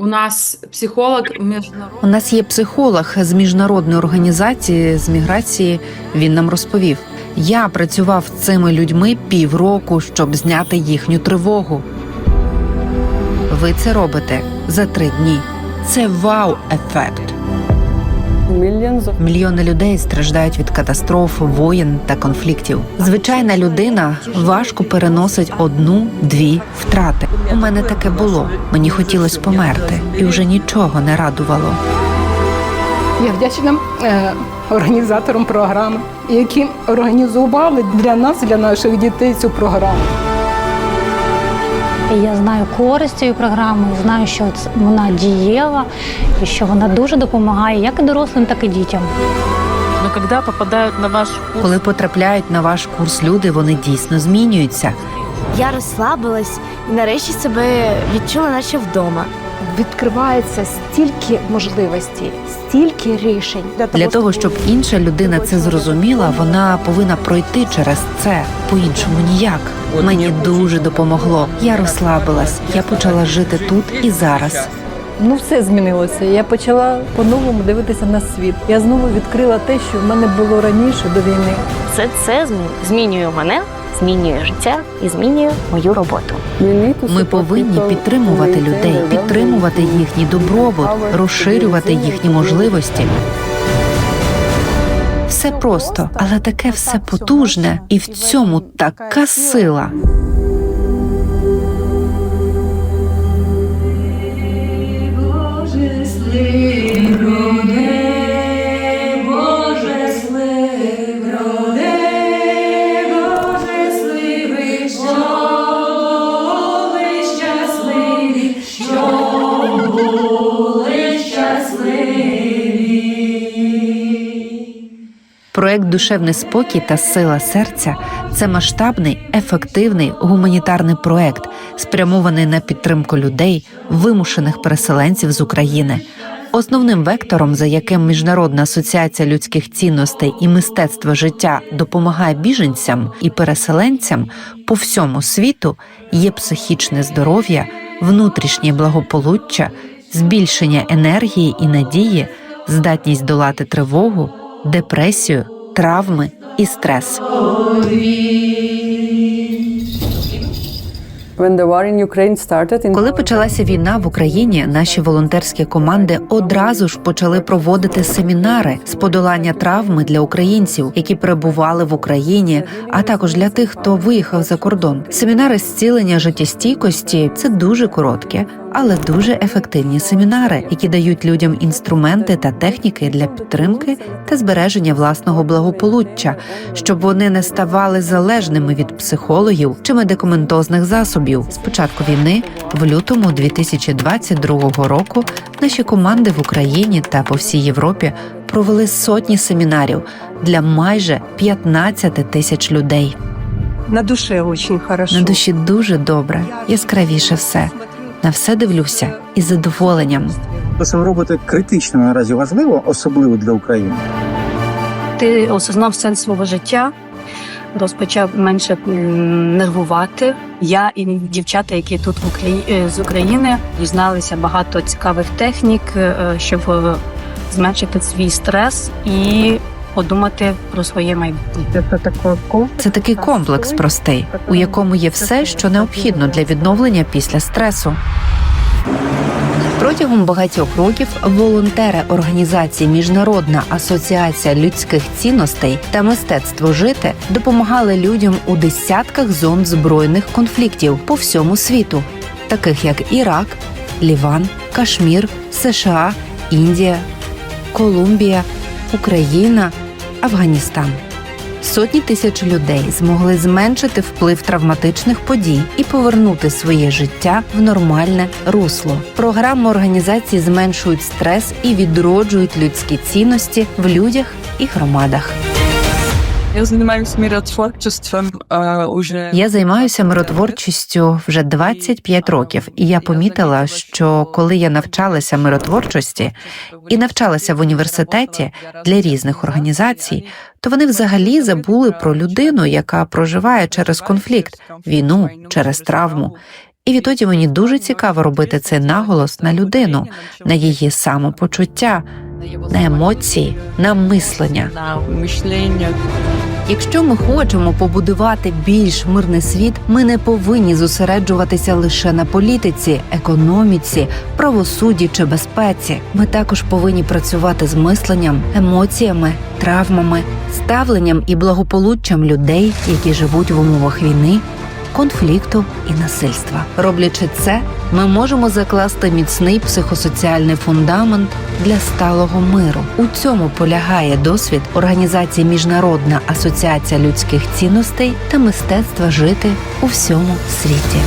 У нас психолог У нас є психолог з міжнародної організації з міграції. Він нам розповів. Я працював з цими людьми півроку, щоб зняти їхню тривогу. Ви це робите за три дні. Це вау-ефект. Мільйони людей страждають від катастроф, воєн та конфліктів. Звичайна людина важко переносить одну-дві втрати. У мене таке було. Мені хотілося померти, і вже нічого не радувало. Я вдячна е, організаторам програми, які організували для нас, для наших дітей цю програму. І я знаю користь цієї програми, знаю, що вона дієва і що вона дуже допомагає як і дорослим, так і дітям. Ну когда попадають на ваш курс, Коли потрапляють на ваш курс люди, вони дійсно змінюються. Я розслабилась і нарешті себе відчула, наче вдома. Відкривається стільки можливостей, стільки рішень Для того щоб інша людина це зрозуміла, вона повинна пройти через це по-іншому ніяк. Мені дуже допомогло. Я розслабилась. Я почала жити тут і зараз. Ну, все змінилося. Я почала по-новому дивитися на світ. Я знову відкрила те, що в мене було раніше до війни. Все це змі- змінює мене, змінює життя і змінює мою роботу. Ми повинні підтримувати людей, підтримувати їхній добробут, розширювати їхні можливості. Все просто, але таке все потужне, і в цьому така сила. Душевний спокій та сила серця це масштабний, ефективний гуманітарний проект, спрямований на підтримку людей, вимушених переселенців з України. Основним вектором, за яким Міжнародна асоціація людських цінностей і мистецтва життя допомагає біженцям і переселенцям по всьому світу, є психічне здоров'я, внутрішнє благополуччя, збільшення енергії і надії, здатність долати тривогу, депресію, травми і стрес. Коли почалася війна в Україні, наші волонтерські команди одразу ж почали проводити семінари з подолання травми для українців, які перебували в Україні, а також для тих, хто виїхав за кордон. Семінари зцілення життєстійкості це дуже короткі, але дуже ефективні семінари, які дають людям інструменти та техніки для підтримки та збереження власного благополуччя, щоб вони не ставали залежними від психологів чи медикаментозних засобів. З початку війни, в лютому 2022 року, наші команди в Україні та по всій Європі провели сотні семінарів для майже 15 тисяч людей. На душе дуже хорошо. На душі дуже добре, яскравіше все. На все дивлюся із задоволенням. Що ви робите критично наразі важливо, особливо для України. ти осознав сенс свого життя, розпочав менше нервувати. Я і дівчата, які тут в Украї... е, з України, дізналися багато цікавих технік, е, щоб е, зменшити свій стрес і подумати про своє майбутнє. Це такий комплекс простий, у якому є все, що необхідно для відновлення після стресу. Протягом багатьох років волонтери організації Міжнародна асоціація людських цінностей та мистецтво жити допомагали людям у десятках зон збройних конфліктів по всьому світу, таких як Ірак, Ліван, Кашмір, США, Індія, Колумбія, Україна, Афганістан. Сотні тисяч людей змогли зменшити вплив травматичних подій і повернути своє життя в нормальне русло. Програми організації зменшують стрес і відроджують людські цінності в людях і громадах. Я займаюся миротворчеством Я займаюся миротворчістю вже 25 років, і я помітила, що коли я навчалася миротворчості і навчалася в університеті для різних організацій, то вони взагалі забули про людину, яка проживає через конфлікт, війну, через травму. І відтоді мені дуже цікаво робити цей наголос на людину, на її самопочуття, на емоції, на мислення. Якщо ми хочемо побудувати більш мирний світ, ми не повинні зосереджуватися лише на політиці, економіці, правосудді чи безпеці. Ми також повинні працювати з мисленням, емоціями, травмами, ставленням і благополуччям людей, які живуть в умовах війни. Конфлікту і насильства, роблячи це, ми можемо закласти міцний психосоціальний фундамент для сталого миру. У цьому полягає досвід організації Міжнародна асоціація людських цінностей та мистецтва жити у всьому світі.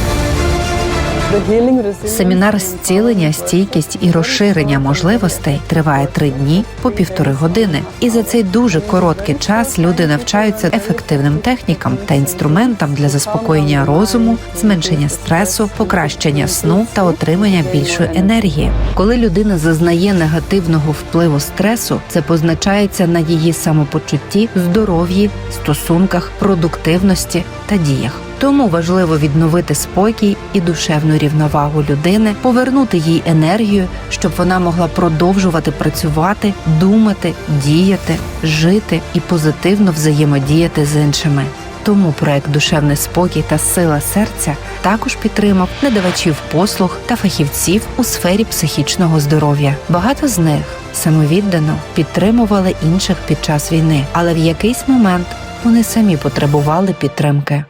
Семінар зцілення, стійкість і розширення можливостей триває три дні по півтори години. І за цей дуже короткий час люди навчаються ефективним технікам та інструментам для заспокоєння розуму, зменшення стресу, покращення сну та отримання більшої енергії. Коли людина зазнає негативного впливу стресу, це позначається на її самопочутті, здоров'ї, стосунках, продуктивності та діях. Тому важливо відновити спокій і душевну рівновагу людини, повернути їй енергію, щоб вона могла продовжувати працювати, думати, діяти, жити і позитивно взаємодіяти з іншими. Тому проект Душевний спокій та сила серця також підтримав надавачів послуг та фахівців у сфері психічного здоров'я. Багато з них самовіддано підтримували інших під час війни, але в якийсь момент вони самі потребували підтримки.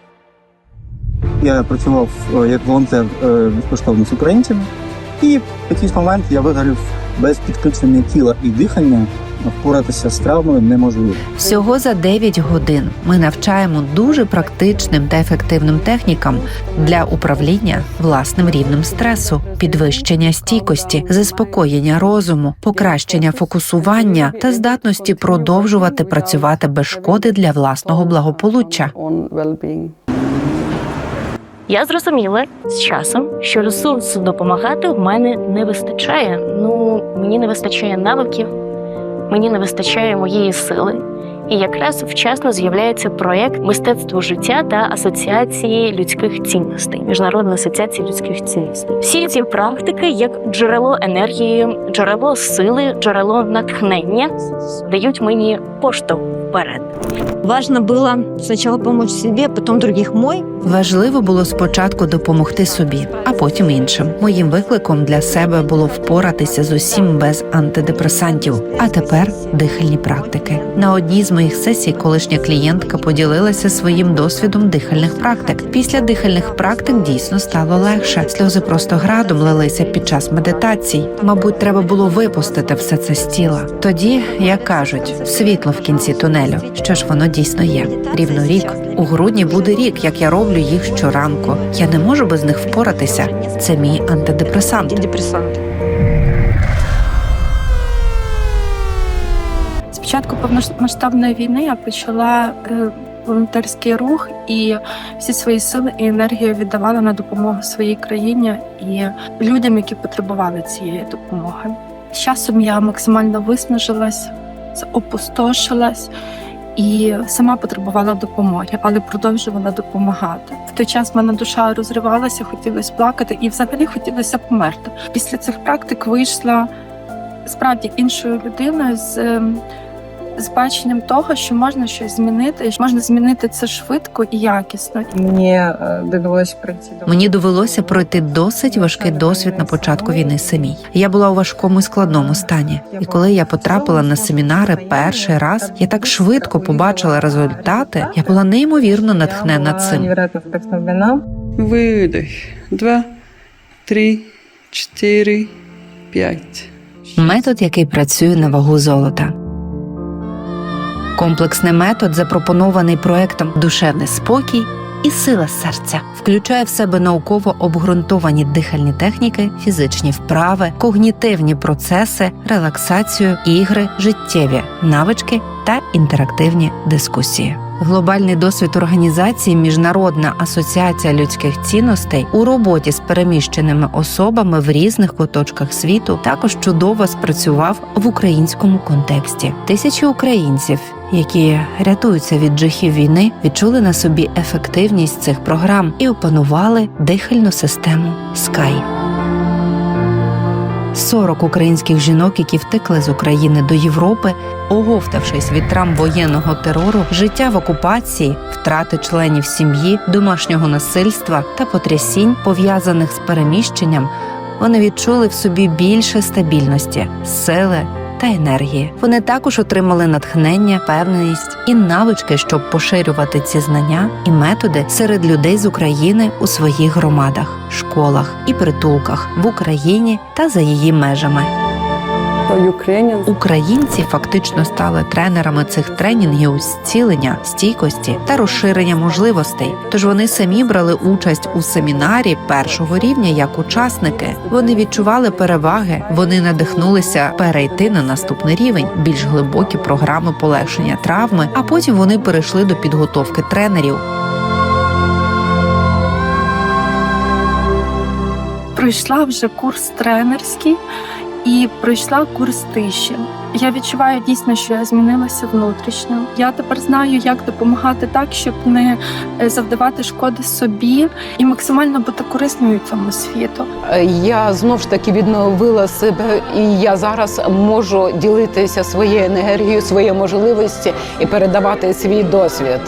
Я працював е, як волонтер е, безкоштовно з українцями, і в якийсь момент я вигорів без підключення тіла і дихання впоратися з травмою неможливо. Всього за 9 годин ми навчаємо дуже практичним та ефективним технікам для управління власним рівнем стресу, підвищення стійкості, заспокоєння розуму, покращення фокусування та здатності продовжувати працювати без шкоди для власного благополуччя. Я зрозуміла з часом, що ресурсу допомагати в мене не вистачає. Ну, мені не вистачає навиків, мені не вистачає моєї сили. І якраз вчасно з'являється проєкт мистецтво життя та асоціації людських цінностей, міжнародна асоціація людських цінностей. Всі ці практики, як джерело енергії, джерело сили, джерело натхнення, дають мені поштовх вперед. Важно было сначала помочь себе, потом других мой. Важливо було спочатку допомогти собі, а потім іншим. Моїм викликом для себе було впоратися з усім без антидепресантів. А тепер дихальні практики. На одній з моїх сесій колишня клієнтка поділилася своїм досвідом дихальних практик. Після дихальних практик дійсно стало легше. Сльози просто градом лилися під час медитацій. Мабуть, треба було випустити все це з тіла. Тоді, як кажуть, світло в кінці тунелю. Що ж воно дійсно є? Рівно рік. У грудні буде рік, як я роблю їх щоранку. Я не можу без них впоратися. Це мій антидепресант. З повномасштабної війни я почала е, волонтерський рух і всі свої сили і енергію віддавала на допомогу своїй країні і людям, які потребували цієї допомоги. З часом я максимально виснажилась, опустошилась і сама потребувала допомоги, але продовжувала допомагати. В той час в мене душа розривалася, хотілося плакати і взагалі хотілося померти. Після цих практик вийшла справді іншою людиною з. З баченням того, що можна щось змінити, і можна змінити це швидко і якісно. Мені е, довелося прийти до Мені довелося пройти досить важкий досвід на початку війни самій. Я була у важкому і складному стані. І коли я потрапила на семінари перший раз, я так швидко побачила результати. Я була неймовірно натхнена цим. Видих. Два, три, чотири, п'ять. Метод, який працює на вагу золота. Комплексний метод, запропонований проектом Душевний спокій і сила серця, включає в себе науково обґрунтовані дихальні техніки, фізичні вправи, когнітивні процеси, релаксацію, ігри, життєві навички та інтерактивні дискусії. Глобальний досвід організації Міжнародна асоціація людських цінностей у роботі з переміщеними особами в різних куточках світу також чудово спрацював в українському контексті. Тисячі українців, які рятуються від жахів війни, відчули на собі ефективність цих програм і опанували дихальну систему Sky. 40 українських жінок, які втекли з України до Європи, оговтавшись від травм воєнного терору, життя в окупації, втрати членів сім'ї, домашнього насильства та потрясінь, пов'язаних з переміщенням, вони відчули в собі більше стабільності, сили та енергії. Вони також отримали натхнення, певненість і навички, щоб поширювати ці знання і методи серед людей з України у своїх громадах, школах і притулках в Україні та за її межами. Українці фактично стали тренерами цих тренінгів зцілення, стійкості та розширення можливостей. Тож вони самі брали участь у семінарі першого рівня як учасники. Вони відчували переваги, вони надихнулися перейти на наступний рівень, більш глибокі програми полегшення травми. А потім вони перейшли до підготовки тренерів. Пройшла вже курс тренерський і пройшла курс тиші. Я відчуваю дійсно, що я змінилася внутрішньо. Я тепер знаю, як допомагати так, щоб не е, завдавати шкоди собі і максимально бути корисною цьому світу. Е, Я знов ж таки відновила себе, і я зараз можу ділитися своєю енергією, своєю можливості і передавати свій досвід.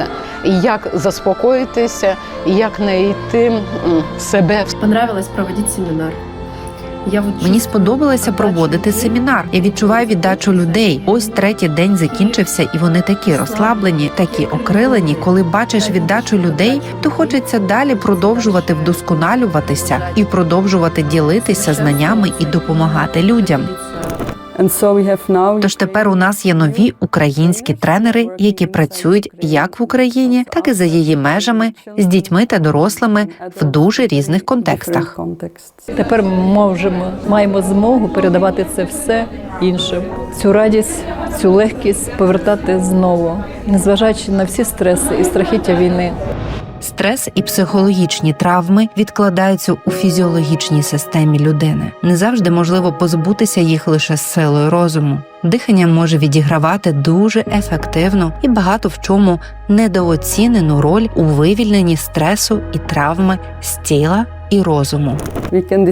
Як заспокоїтися, як знайти себе Понравилось проводить семинар. Я Мені сподобалося проводити семінар. Я відчуваю віддачу людей. Ось третій день закінчився, і вони такі розслаблені, такі окрилені. Коли бачиш віддачу людей, то хочеться далі продовжувати вдосконалюватися і продовжувати ділитися знаннями і допомагати людям. Тож тепер у нас є нові українські тренери, які працюють як в Україні, так і за її межами з дітьми та дорослими в дуже різних контекстах. Тепер ми можемо маємо змогу передавати це все іншим. Цю радість, цю легкість повертати знову, незважаючи на всі стреси і страхіття війни. Стрес і психологічні травми відкладаються у фізіологічній системі людини. Не завжди можливо позбутися їх лише з силою розуму. Дихання може відігравати дуже ефективну і багато в чому недооцінену роль у вивільненні стресу і травми з тіла і розуму.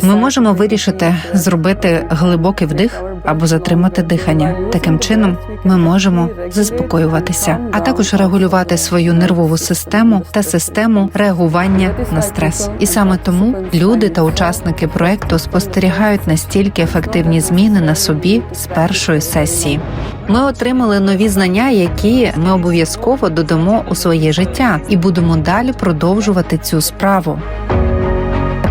Ми можемо вирішити зробити глибокий вдих або затримати дихання. Таким чином ми можемо заспокоюватися, а також регулювати свою нервову систему та систему реагування на стрес. І саме тому люди та учасники проекту спостерігають настільки ефективні зміни на собі з першої сесії. Ми отримали нові знання, які ми обов'язково додамо у своє життя, і будемо далі продовжувати цю справу.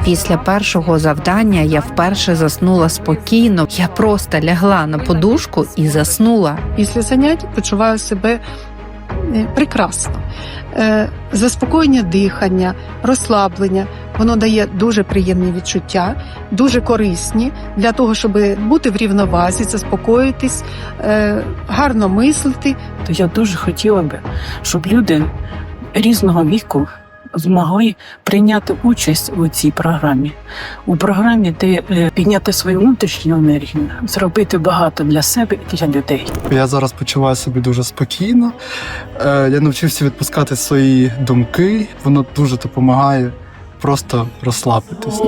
Після першого завдання я вперше заснула спокійно. Я просто лягла на подушку і заснула. Після занять почуваю себе е, прекрасно. Е, Заспокоєння дихання, розслаблення. Воно дає дуже приємні відчуття, дуже корисні для того, щоб бути в рівновазі, заспокоїтись, е, гарно мислити. То я дуже хотіла би, щоб люди різного віку змогли прийняти участь у цій програмі. У програмі, де е, підняти свою внутрішню енергію, зробити багато для себе і для людей. Я зараз почуваю себе дуже спокійно. Е, Я навчився відпускати свої думки. Воно дуже допомагає просто розслабитись.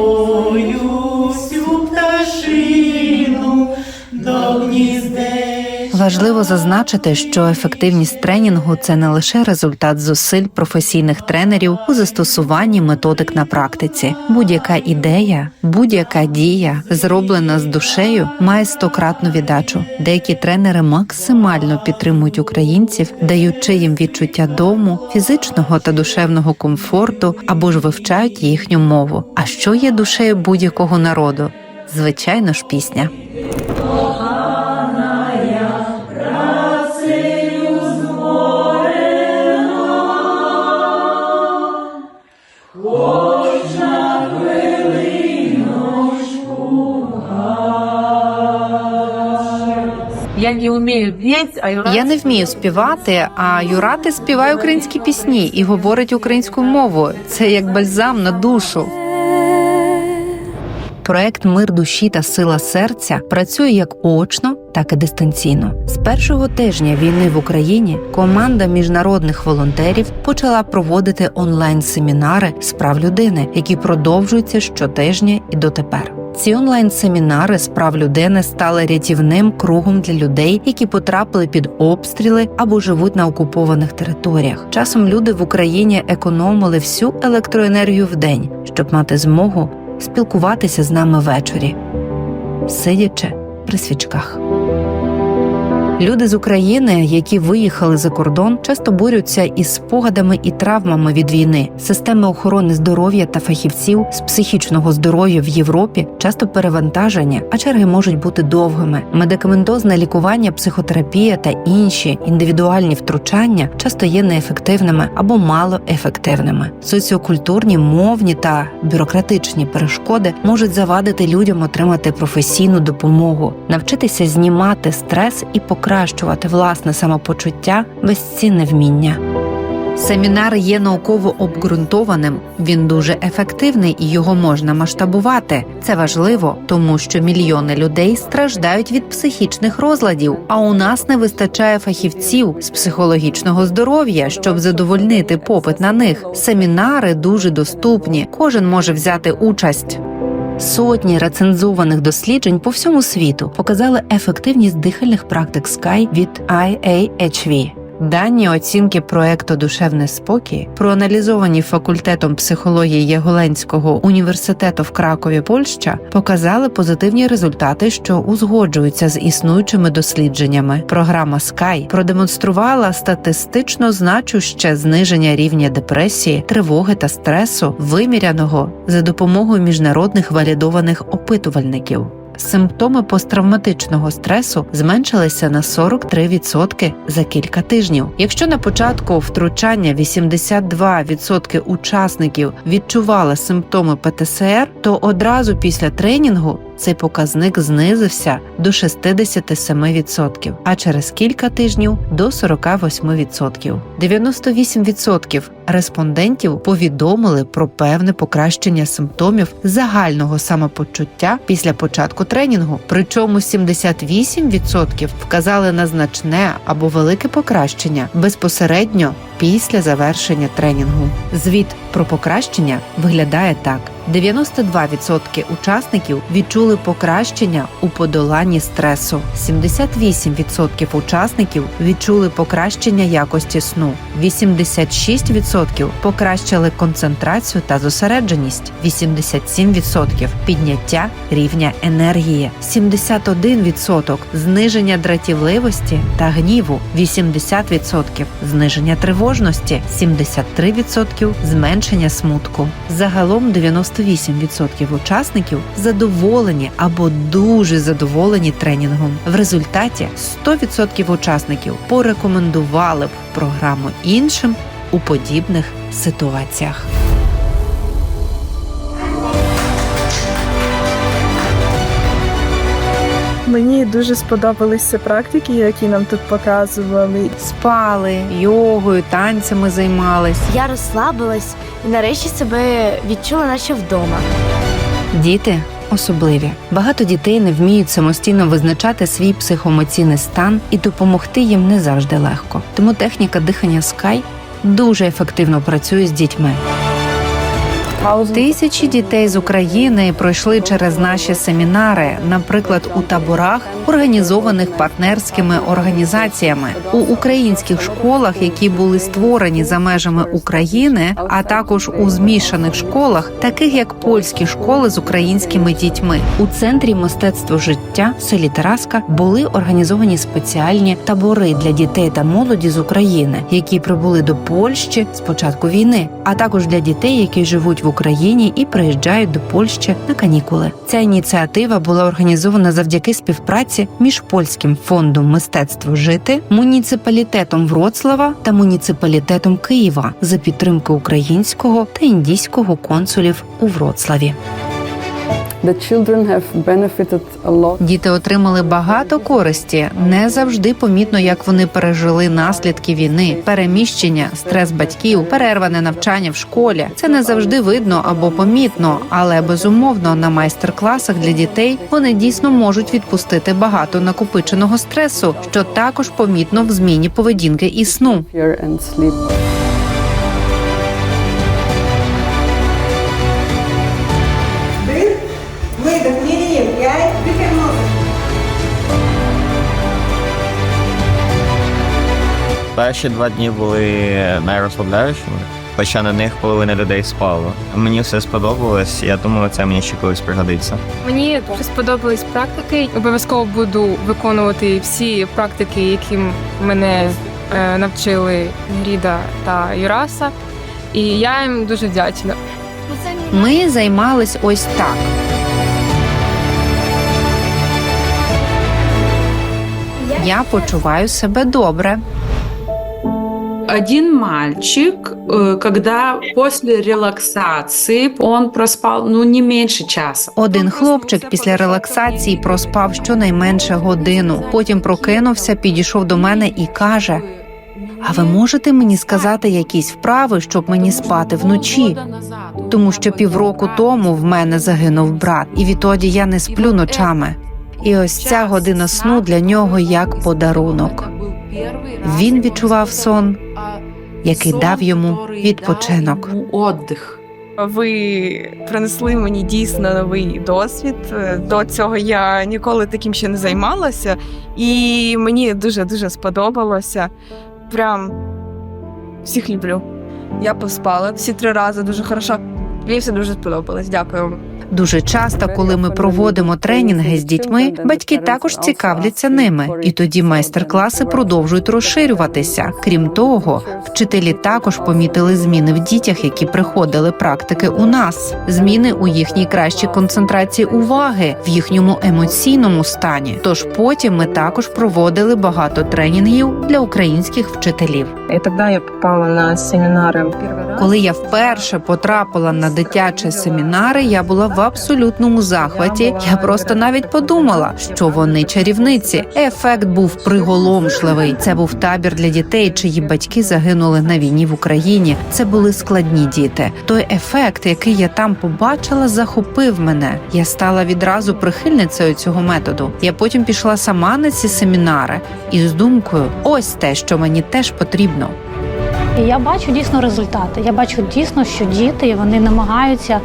Важливо зазначити, що ефективність тренінгу це не лише результат зусиль професійних тренерів у застосуванні методик на практиці. Будь-яка ідея, будь-яка дія, зроблена з душею, має стократну віддачу. Деякі тренери максимально підтримують українців, даючи їм відчуття дому, фізичного та душевного комфорту або ж вивчають їхню мову. А що є душею будь-якого народу? Звичайно ж, пісня. Я не вмію співати, а Юрати співає українські пісні і говорить українською мовою. Це як бальзам на душу. Проект Мир душі та сила серця працює як очно, так і дистанційно. З першого тижня війни в Україні команда міжнародних волонтерів почала проводити онлайн-семінари з прав людини, які продовжуються щотижня і дотепер. Ці онлайн-семінари з прав людини стали рятівним кругом для людей, які потрапили під обстріли або живуть на окупованих територіях. Часом люди в Україні економили всю електроенергію в день, щоб мати змогу спілкуватися з нами ввечері, сидячи при свічках. Люди з України, які виїхали за кордон, часто борються із спогадами і травмами від війни. Системи охорони здоров'я та фахівців з психічного здоров'я в Європі часто перевантажені, а черги можуть бути довгими. Медикаментозне лікування, психотерапія та інші індивідуальні втручання часто є неефективними або малоефективними. Соціокультурні, мовні та бюрократичні перешкоди можуть завадити людям отримати професійну допомогу, навчитися знімати стрес і покращувати власне самопочуття безцінне вміння. Семінар є науково обґрунтованим, він дуже ефективний і його можна масштабувати. Це важливо, тому що мільйони людей страждають від психічних розладів, а у нас не вистачає фахівців з психологічного здоров'я, щоб задовольнити попит на них. Семінари дуже доступні, кожен може взяти участь. Сотні рецензованих досліджень по всьому світу показали ефективність дихальних практик Sky від IAHV. Дані оцінки проекту Душевний спокій, проаналізовані факультетом психології Яголенського університету в Кракові, Польща, показали позитивні результати, що узгоджуються з існуючими дослідженнями. Програма Sky продемонструвала статистично значуще зниження рівня депресії, тривоги та стресу, виміряного за допомогою міжнародних валідованих опитувальників. Симптоми посттравматичного стресу зменшилися на 43% за кілька тижнів. Якщо на початку втручання 82% учасників відчували симптоми ПТСР, то одразу після тренінгу цей показник знизився до 67%, а через кілька тижнів до 48%. 98% респондентів повідомили про певне покращення симптомів загального самопочуття після початку тренінгу. Причому 78% вказали на значне або велике покращення безпосередньо після завершення тренінгу. Звіт про покращення виглядає так: 92% учасників відчули покращення у подоланні стресу, 78% учасників відчули покращення якості сну, 86% покращили концентрацію та зосередженість, 87% підняття рівня енергії, 71% зниження дратівливості та гніву, 80% зниження тривожності, 73% зменшення смутку. Загалом 98% учасників задоволені або дуже задоволені тренінгом. В результаті 100% учасників порекомендували б програму іншим у подібних ситуаціях. Мені дуже сподобалися практики, які нам тут показували. Спали, йогою, танцями займались. Я розслабилась і нарешті себе відчула, наче вдома. Діти особливі. Багато дітей не вміють самостійно визначати свій психоемоційний стан і допомогти їм не завжди легко. Тому техніка дихання Sky дуже ефективно працює з дітьми. Тисячі дітей з України пройшли через наші семінари, наприклад, у таборах, організованих партнерськими організаціями у українських школах, які були створені за межами України, а також у змішаних школах, таких як польські школи з українськими дітьми. У центрі мистецтво життя в селі Тараска були організовані спеціальні табори для дітей та молоді з України, які прибули до Польщі з початку війни, а також для дітей, які живуть в Україні і приїжджають до Польщі на канікули. Ця ініціатива була організована завдяки співпраці між польським фондом мистецтво жити, муніципалітетом Вроцлава та муніципалітетом Києва за підтримки українського та індійського консулів у Вроцлаві. Діти отримали багато користі. Не завжди помітно, як вони пережили наслідки війни, переміщення, стрес батьків, перерване навчання в школі. Це не завжди видно або помітно, але безумовно на майстер-класах для дітей вони дійсно можуть відпустити багато накопиченого стресу, що також помітно в зміні поведінки і сну. Перші два дні були найрозслабляючими, хоча на них половина людей спало. Мені все сподобалось, я думаю, це мені ще колись пригодиться. Мені дуже сподобались практики. Обов'язково буду виконувати всі практики, які мене е, навчили Гріда та Юраса. І я їм дуже вдячна. Ми займались ось так. Я почуваю себе добре. Один мальчик, э, когда после релаксации он проспал ну не меньше часа. Один хлопчик після релаксації проспав щонайменше годину. Потім прокинувся, підійшов до мене і каже: А ви можете мені сказати якісь вправи, щоб мені спати вночі? Тому що півроку тому в мене загинув брат, і відтоді я не сплю ночами. І ось ця година сну для нього як подарунок. Він відчував сон, який дав йому відпочинок. Ви принесли мені дійсно новий досвід. До цього я ніколи таким ще не займалася, і мені дуже дуже сподобалося. Прям всіх люблю. Я поспала всі три рази дуже хорошо. Мені все дуже сподобалось. Дякую. Дуже часто, коли ми проводимо тренінги з дітьми, батьки також цікавляться ними, і тоді майстер-класи продовжують розширюватися. Крім того, вчителі також помітили зміни в дітях, які приходили практики у нас, зміни у їхній кращій концентрації уваги, в їхньому емоційному стані. Тож потім ми також проводили багато тренінгів для українських вчителів. И тогда я попала на семинары. Коли я вперше потрапила на дитячі семінари, я була в абсолютному захваті. Я просто навіть подумала, що вони чарівниці. Ефект був приголомшливий. Це був табір для дітей, чиї батьки загинули на війні в Україні. Це були складні діти. Той ефект, який я там побачила, захопив мене. Я стала відразу прихильницею цього методу. Я потім пішла сама на ці семінари із думкою: ось те, що мені теж потрібно. І я бачу дійсно результати. Я бачу дійсно, що діти вони намагаються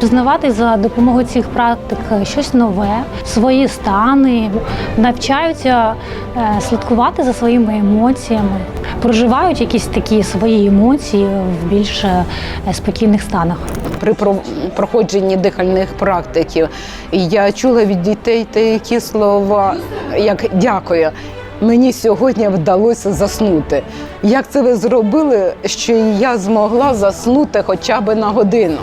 пізнавати за допомогою цих практик щось нове, свої стани, навчаються е, слідкувати за своїми емоціями, проживають якісь такі свої емоції в більш е, спокійних станах. При проходженні дихальних практиків я чула від дітей такі слова, як дякую. Мені сьогодні вдалося заснути. Як це ви зробили, що я змогла заснути хоча б на годину?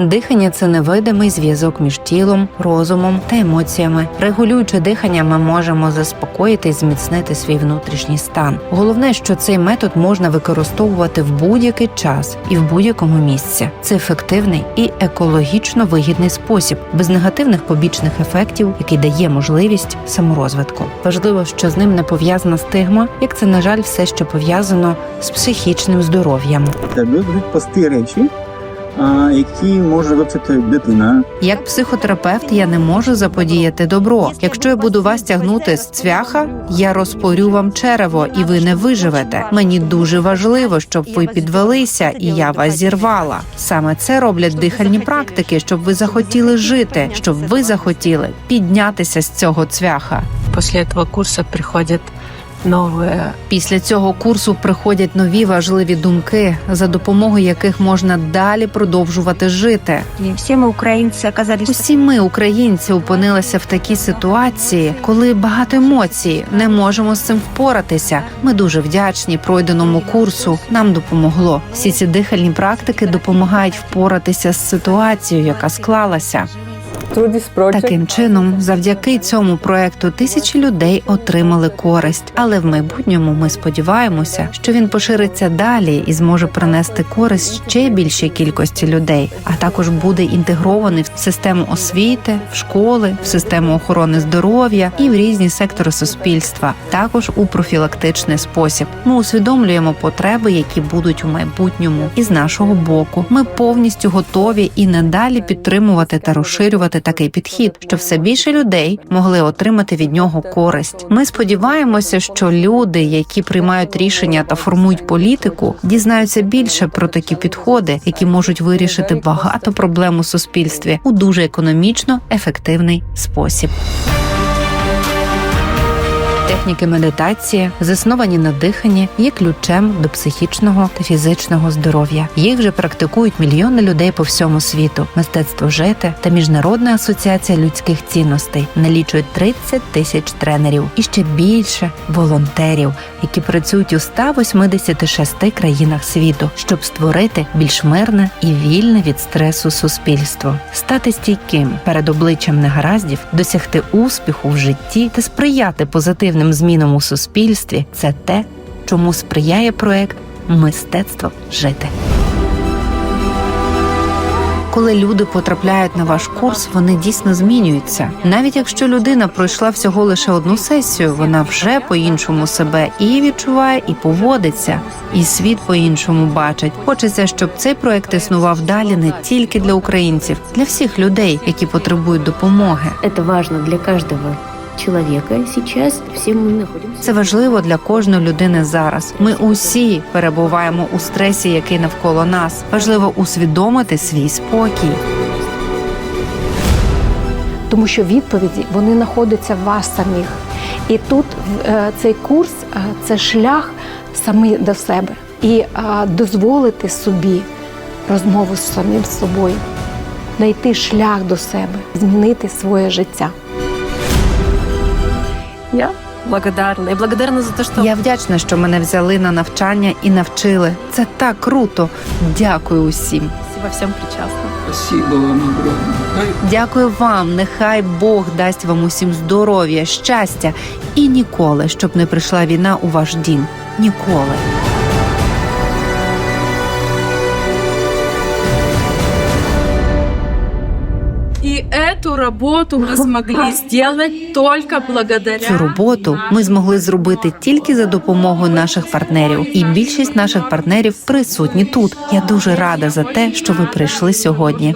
Дихання це невидимий зв'язок між тілом, розумом та емоціями. Регулюючи дихання, ми можемо заспокоїти і зміцнити свій внутрішній стан. Головне, що цей метод можна використовувати в будь-який час і в будь-якому місці. Це ефективний і екологічно вигідний спосіб, без негативних побічних ефектів, який дає можливість саморозвитку. Важливо, що з ним не пов'язана стигма, як це, на жаль, все, що пов'язано з психічним здоров'ям. Будуть прості речі, які може вивчити дитина. Як психотерапевт я не можу заподіяти добро. Якщо я буду вас тягнути з цвяха, я розпорю вам черево, і ви не виживете. Мені дуже важливо, щоб ви підвелися, і я вас зірвала. Саме це роблять дихальні практики, щоб ви захотіли жити, щоб ви захотіли піднятися з цього цвяха. После этого курса приходят новые Після цього курсу приходять нові важливі думки, за допомогою яких можна далі продовжувати жити. И все мы, украинцы, оказались... Усі ми, українці, опинилися в такій ситуації, коли багато емоцій не можемо з цим впоратися. Ми дуже вдячні пройденому курсу. Нам допомогло. Всі ці дихальні практики допомагають впоратися з ситуацією, яка склалася. Таким чином, завдяки цьому проекту тисячі людей отримали користь. Але в майбутньому ми сподіваємося, що він пошириться далі і зможе принести користь ще більшій кількості людей, а також буде інтегрований в систему освіти, в школи, в систему охорони здоров'я і в різні сектори суспільства, також у профілактичний спосіб. Ми усвідомлюємо потреби, які будуть у майбутньому, і з нашого боку ми повністю готові і надалі підтримувати та розширювати такий підхід, щоб все більше людей могли отримати від нього користь. Ми сподіваємося, що люди, які приймають рішення та формують політику, дізнаються більше про такі підходи, які можуть вирішити багато проблем у суспільстві у дуже економічно ефективний спосіб. Техніки медитації, засновані на диханні, є ключем до психічного та фізичного здоров'я. Їх вже практикують мільйони людей по всьому світу. Мистецтво жити та міжнародна асоціація людських цінностей налічує 30 тисяч тренерів і ще більше волонтерів, які працюють у 186 країнах світу, щоб створити більш мирне і вільне від стресу суспільство, стати стійким перед обличчям негараздів, досягти успіху в житті та сприяти позитивним змінам у суспільстві це те, чому сприяє проект Мистецтво жити. Коли люди потрапляють на ваш курс, вони дійсно змінюються. Навіть якщо людина пройшла всього лише одну сесію, вона вже по-іншому себе і відчуває, і поводиться, і світ по-іншому бачить. Хочеться, щоб цей проект існував далі не тільки для українців, для всіх людей, які потребують допомоги. Это важно для каждого Це важливо для кожної людини зараз. Ми усі перебуваємо у стресі, який навколо нас. Важливо усвідомити свій спокій. тому що відповіді вони знаходяться в вас самих. І тут е, цей курс е, це шлях самі до себе і е, дозволити собі розмову з самим собою, знайти шлях до себе, змінити своє життя. Я благодарна. Я благодарна за те, що Я вдячна, що мене взяли на навчання і навчили. Це так круто. Дякую усім. во всім причастна. Спасибо вам огромное. Дякую вам. Нехай Бог дасть вам усім здоров'я, щастя і ніколи, щоб не прийшла війна у ваш дім. Ніколи. Эту роботу ми змогли сделать только благодаря Цю роботу ми змогли зробити тільки за допомогою наших партнерів, і більшість наших партнерів присутні тут. Я дуже рада за те, що ви прийшли сьогодні.